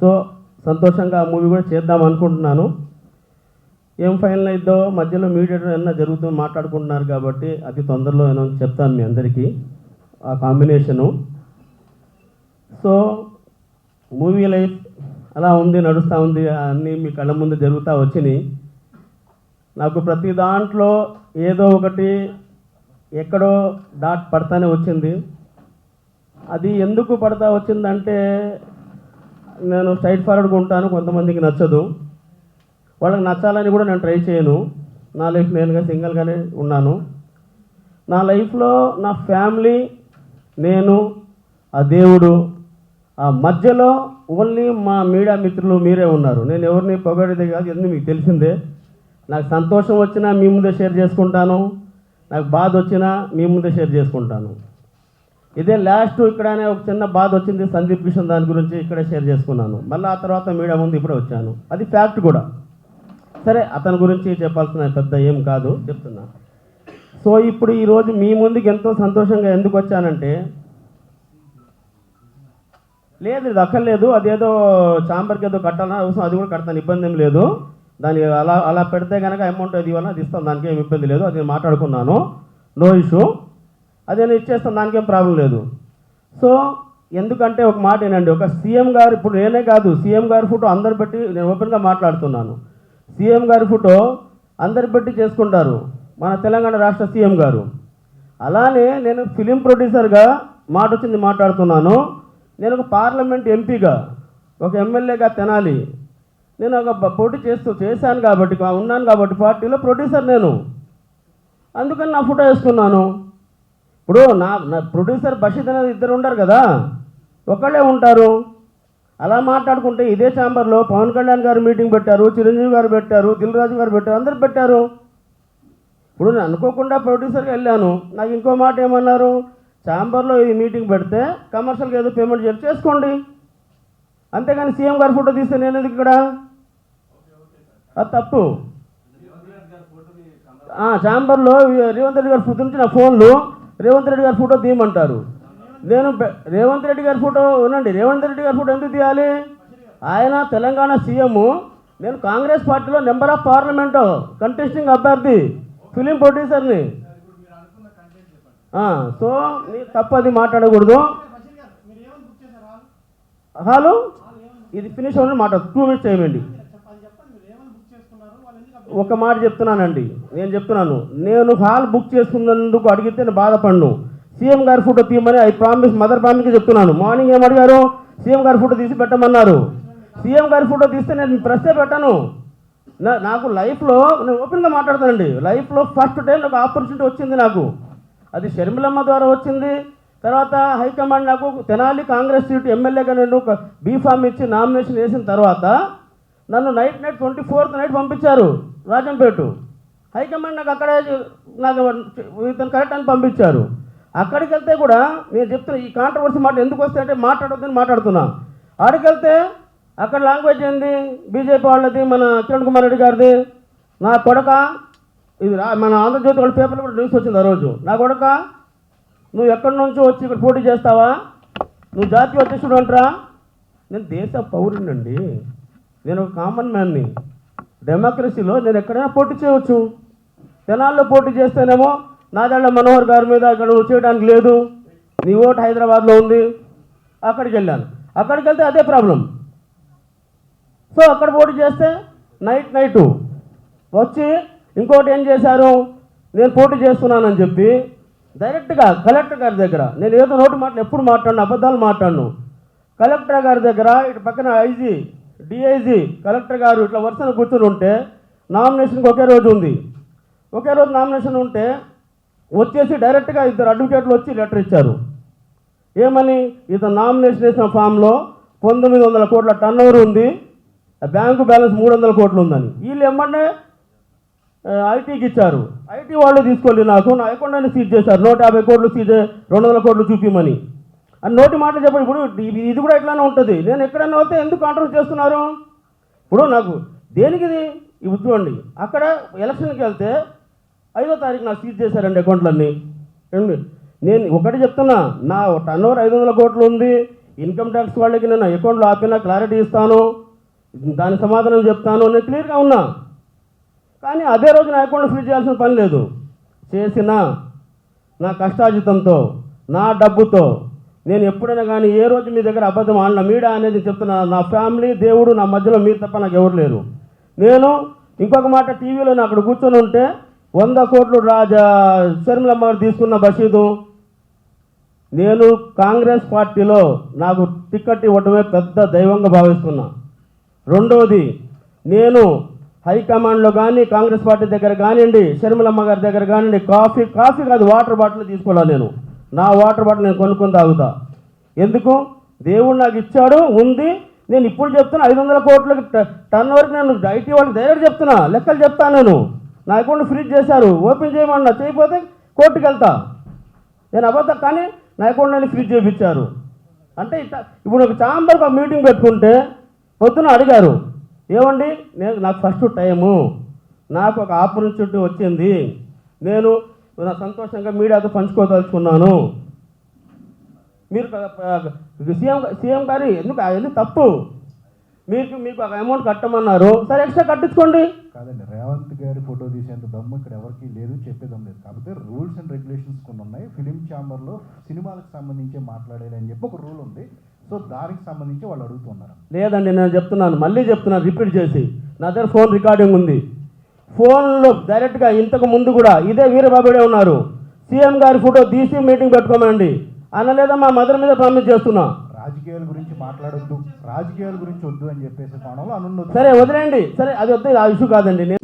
So సంతోషంగా ఆ movie కూడా చేద్దాం అనుకుంటున్నాను. ఏం ఫైనల్ అయిద్దో మధ్యలో మీడియేటర్ ఏమన్నా జరుగుతుంది మాట్లాడుకుంటున్నారు కాబట్టి అతి తొందరలో నేను చెప్తాను మీ అందరికీ ఆ కాంబినేషను సో మూవీ లైఫ్ అలా ఉంది నడుస్తూ ఉంది అన్నీ మీ కళ్ళ ముందు జరుగుతూ వచ్చినాయి. నాకు ప్రతి దాంట్లో ఏదో ఒకటి ఎక్కడో డాట్ పడతానే వచ్చింది. అది ఎందుకు పడతా వచ్చిందంటే నేను స్ట్రైట్ ఫార్వర్డ్గా ఉంటాను కొంతమందికి నచ్చదు. వాళ్ళకి నచ్చాలని కూడా నేను ట్రై చేయను. నా లైఫ్ నేనుగా సింగిల్గానే ఉన్నాను. నా లైఫ్లో నా ఫ్యామిలీ నేను ఆ దేవుడు ఆ మధ్యలో ఓన్లీ మా మీడియా మిత్రులు మీరే ఉన్నారు. నేను ఎవరిని పొగడేది కాదు ఎందుకు మీకు తెలిసిందే. నాకు సంతోషం వచ్చినా మీ ముందే షేర్ చేసుకుంటాను. నాకు బాధ వచ్చినా మీ ముందే షేర్ చేసుకుంటాను. ఇదే లాస్ట్ ఇక్కడనే ఒక చిన్న బాధ వచ్చింది సందీప్ కిషన్ దాని గురించి ఇక్కడే షేర్ చేసుకున్నాను. మళ్ళీ ఆ తర్వాత మీడియా ముందు ఇప్పుడే వచ్చాను. అది ఫ్యాక్ట్ కూడా. సరే అతని గురించి చెప్పాల్సిన పెద్ద ఏం కాదు చెప్తున్నా. సో ఇప్పుడు ఈరోజు మీ ముందుకు ఎంతో సంతోషంగా ఎందుకు వచ్చానంటే లేదు ఇది అక్కర్లేదు అదేదో చాంబర్కి ఏదో కట్టాలని అవసరం అది కూడా కడతాను ఇబ్బంది ఏం లేదు. దాని అలా అలా పెడితే కనుక అమౌంట్ అది ఇవ్వాలని అది ఇస్తాను దానికి ఏం ఇబ్బంది లేదు అది నేను మాట్లాడుకున్నాను. నో ఇష్యూ అదే నేను ఇచ్చేస్తాను దానికేం ప్రాబ్లం లేదు. సో ఎందుకంటే ఒక మాట ఏనండి ఒక సీఎం గారు ఇప్పుడు నేనే కాదు సీఎం గారి ఫోటో అందరు పెట్టి నేను ఓపెన్గా మాట్లాడుతున్నాను. సీఎం గారి ఫోటో అందరు పెట్టి చేసుకుంటారు మన తెలంగాణ రాష్ట్ర సీఎం గారు. అలానే నేను ఫిలిం ప్రొడ్యూసర్గా మాట వచ్చింది మాట్లాడుతున్నాను. నేను ఒక పార్లమెంట్ ఎంపీగా ఒక ఎమ్మెల్యేగా తినాలి. నేను ఒక పోటీ చేస్తూ చేశాను కాబట్టి ఉన్నాను కాబట్టి పార్టీలో ప్రొడ్యూసర్ నేను. అందుకని నా ఫోటో వేసుకున్నాను. ఇప్పుడు నా నా ప్రొడ్యూసర్ బషీద్ అనేది ఇద్దరు ఉండరు కదా? ఒకళ్ళే ఉంటారు. అలా మాట్లాడుకుంటే ఇదే ఛాంబర్లో పవన్ కళ్యాణ్ గారు మీటింగ్ పెట్టారు చిరంజీవి గారు పెట్టారు దిల్ రాజు గారు పెట్టారు అందరు పెట్టారు. ఇప్పుడు నేను అనుకోకుండా ప్రొడ్యూసర్కి వెళ్ళాను. నాకు ఇంకో మాట ఏమన్నారు? ఛాంబర్లో ఈ మీటింగ్ పెడితే కమర్షియల్గా ఏదో పేమెంట్ చేసి చేసుకోండి. అంతేగాని సీఎం గారు ఫోటో తీస్తే నేను ఎందుకు ఇక్కడ? అది తప్పు. ఛాంబర్లో రేవంత్ రెడ్డి గారి ఫోటో నుంచి నా ఫోన్లు రేవంత్ రెడ్డి గారి ఫోటో తీయమంటారు. నేను రేవంత్ రెడ్డి గారి ఫోటో వినండి. రేవంత్ రెడ్డి గారి ఫోటో ఎందుకు తీయాలి? ఆయన తెలంగాణ సీఎం నేను కాంగ్రెస్ పార్టీలో నెంబర్ ఆఫ్ పార్లమెంట్ కంటెస్టింగ్ అభ్యర్థి ఫిలిం ప్రొడ్యూసర్ని. సో నీ తప్పది మాట్లాడకూడదు. హలో? ఇది ఫినిష్ అవ్వని మాట టూ మినిట్స్ చేయండి ఒక మాట చెప్తున్నానండి. నేను చెప్తున్నాను. నేను హాల్ బుక్ చేసుకున్నందుకు అడిగితే నేను బాధపడను. సీఎం గారి ఫోటో తీయమని ఐ ప్రామిస్ మదర్ ప్రామిస్కి చెప్తున్నాను. మార్నింగ్ ఏం అడిగారు? సీఎం గారి ఫోటో తీసి పెట్టమన్నారు. సీఎం గారి ఫోటో తీస్తే నేను ప్రశ్నే పెట్టాను. నాకు లైఫ్లో నేను ఓపెన్గా మాట్లాడతానండి. లైఫ్లో ఫస్ట్ టైం నాకు ఆపర్చునిటీ వచ్చింది నాకు. అది షర్మిలమ్మ ద్వారా వచ్చింది. తర్వాత హైకమాండ్ నాకు తెనాలి కాంగ్రెస్ సీటు ఎమ్మెల్యేగా నేను ఒక బీఫామ్ ఇచ్చి నామినేషన్ వేసిన తర్వాత నన్ను night night twenty fourth night పంపించారు రాజంపేట. హైకమాండ్ నాకు అక్కడే నాకు ఇతను కరెక్ట్ అని పంపించారు. అక్కడికి వెళ్తే కూడా నేను చెప్తున్నా ఈ కాంట్రవర్సీ మాట ఎందుకు వస్తే అంటే మాట్లాడొద్దని మాట్లాడుతున్నా. ఆడికి వెళ్తే అక్కడ లాంగ్వేజ్ ఏంది? బీజేపీ వాళ్ళది మన కిరణ్ కుమార్ రెడ్డి గారిది. నా కొడక ఇది మన ఆంధ్రజ్యోతి వాళ్ళ పేపర్లో కూడా న్యూస్ వచ్చింది ఆ రోజు. నా కొడక నువ్వు ఎక్కడి నుంచో వచ్చి ఇక్కడ పోటీ చేస్తావా? నువ్వు జాతీయ అధ్యక్షుడు అంటారా? నేను దేశ పౌరుడినండి నేను ఒక కామన్ మ్యాన్ని డెమోక్రసీలో నేను ఎక్కడైనా పోటీ చేయవచ్చు. తెనాల్లో పోటీ చేస్తేనేమో నాదళ్ళ మనోహర్ గారి మీద అక్కడ చేయడానికి లేదు. నీ ఓటు హైదరాబాద్లో ఉంది. అక్కడికి వెళ్ళాను. అక్కడికి వెళ్తే అదే ప్రాబ్లం సో అక్కడ పోటీ చేస్తే నైట్ నైటు వచ్చి ఇంకోటి ఏం చేశారు? నేను పోటీ చేస్తున్నానని చెప్పి డైరెక్ట్గా కలెక్టర్ గారి దగ్గర నేను ఏదో నోటి మాటలు ఎప్పుడు మాట్లాడను అబద్ధాలు మాట్లాడను. కలెక్టర్ గారి దగ్గర ఇటు పక్కన ఐజీ డిఐజీ కలెక్టర్ గారు ఇట్లా వరుసన కూర్చొని ఉంటే నామినేషన్కి ఒకే రోజు ఉంది. ఒకే రోజు నామినేషన్ ఉంటే వచ్చేసి డైరెక్ట్గా ఇద్దరు అడ్వకేట్లు వచ్చి లెటర్ ఇచ్చారు. ఏమని? ఇతను నామినేషన్ వేసిన ఫామ్లో పంతొమ్మిది వందల కోట్ల టర్న్ ఓవర్ ఉంది బ్యాంకు బ్యాలెన్స్ మూడు వందల కోట్లు ఉందని. వీళ్ళు ఏమన్నా ఐటీకి ఇచ్చారు. ఐటీ వాళ్ళు తీసుకోలేదు నాకు నా అకౌంట్ సీజ్ చేశారు. నూట యాభై కోట్లు సీజ్ రెండు వందల కోట్లు చూపిమని. అని నోటి మాటలు చెప్పండి ఇప్పుడు ఇది- ఇది కూడా ఎట్లానే ఉంటుంది. నేను ఎక్కడైనా వస్తే ఎందుకు కాంట్రోల్ చేస్తున్నారు? ఇప్పుడు నాకు దేనికి ఇది? ఇవి చూడండి అక్కడ ఎలక్షన్కి వెళ్తే ఐదో తారీఖు నాకు సీజ్ చేశారండి అకౌంట్లన్నీ. ఏమండి? నేను ఒకటి చెప్తున్నా నా టర్న్ ఓవర్ ఐదు వందల కోట్లు ఉంది. ఇన్కమ్ ట్యాక్స్ వాళ్ళకి నేను అకౌంట్లో ఆపినా క్లారిటీ ఇస్తాను. దాని సమాధానం చెప్తాను. నేను క్లియర్గా ఉన్నా. కానీ అదే రోజు నా అకౌంట్ ఫ్రీ చేయాల్సిన పని లేదు. చేసిన నా కష్టాజితంతో నా డబ్బుతో నేను ఎప్పుడైనా కానీ ఏ రోజు మీ దగ్గర అబద్ధం ఆడిన మీడా అనేది చెప్తున్నా నా ఫ్యామిలీ దేవుడు నా మధ్యలో మీరు తప్ప నాకు ఎవరు లేరు. నేను ఇంకొక మాట టీవీలో అక్కడ కూర్చొని ఉంటే వంద కోట్లు రాజా షర్మిలమ్మ గారు తీసుకున్న బషీదు నేను కాంగ్రెస్ పార్టీలో నాకు టికెట్ ఇవ్వడమే పెద్ద దైవంగా భావిస్తున్నా. రెండవది నేను హైకమాండ్లో కానీ కాంగ్రెస్ పార్టీ దగ్గర కానివ్వండి షర్మిలమ్మ గారి దగ్గర కానివ్వండి కాఫీ కాఫీ కాదు వాటర్ బాటిల్ తీసుకోవాలా నేను. నా వాటర్ బాటిల్ నేను కొనుక్కొని తాగుతా. ఎందుకు? దేవుడు నాకు ఇచ్చాడు ఉంది. నేను ఇప్పుడు చెప్తున్నా ఐదు వందల కోట్లకి ట- వరకు నేను ఐటీ వాళ్ళకి డైరెక్ట్ చెప్తున్నా లెక్కలు చెప్తాను నేను. నా అకౌంట్ ఫ్రీజ్ చేశారు ఓపెన్ చేయమన్నా చేయకపోతే కోర్టుకి వెళ్తా. నేను అబద్ధం కానీ నా అకౌంట్ నేను ఫ్రీజ్ చేయించారు అంటే ఇట్లా ఇప్పుడు ఒక ఛాంబర్కి ఒక మీటింగ్ పెట్టుకుంటే పొద్దున అడిగారు ఏమండి నేను నాకు ఫస్ట్ టైము నాకు ఒక ఆపర్చునిటీ వచ్చింది. నేను నా సంతోషంగా మీడియాతో పంచుకోదలుచుకున్నాను. మీరు సీఎం సీఎం గారి ఎందుకు ఎందుకు తప్పు? మీకు మీకు ఒక అమౌంట్ కట్టమన్నారు. సరే ఎక్స్ట్రా కట్టించుకోండి. కాదండి రేవంత్ గారి ఫోటో తీసేంత దమ్ము ఇక్కడ ఎవరికి లేదు చెప్పేదం లేదు. కాకపోతే రూల్స్ అండ్ రెగ్యులేషన్స్ కొన్ని ఉన్నాయి. ఫిలిం ఛాంబర్లో సినిమాలకు సంబంధించి మాట్లాడాలి అని చెప్పి ఒక రూల్ ఉంది. సో దానికి సంబంధించి వాళ్ళు అడుగుతున్నారు. లేదండి నేను చెప్తున్నాను. మళ్ళీ చెప్తున్నాను రిపీట్ చేసి. నా దగ్గర ఫోన్ రికార్డింగ్ ఉంది. ఫోన్లో డైరెక్ట్గా ఇంతకు ముందు కూడా ఇదే వీరబాబుడే ఉన్నారు. సీఎం గారి ఫోటో తీసి మీటింగ్ పెట్టుకోమండి అనలేదా మా మదర్ మీద ప్రామిస్ చేస్తున్నా. రాజకీయాల గురించి మాట్లాడొద్దు. రాజకీయాల గురించి వద్దు అని చెప్పేసి కోణంలో అనున్నది సరే వదిలేండి సరే అది వద్దు ఆ ఇష్యూ కాదండి. నేను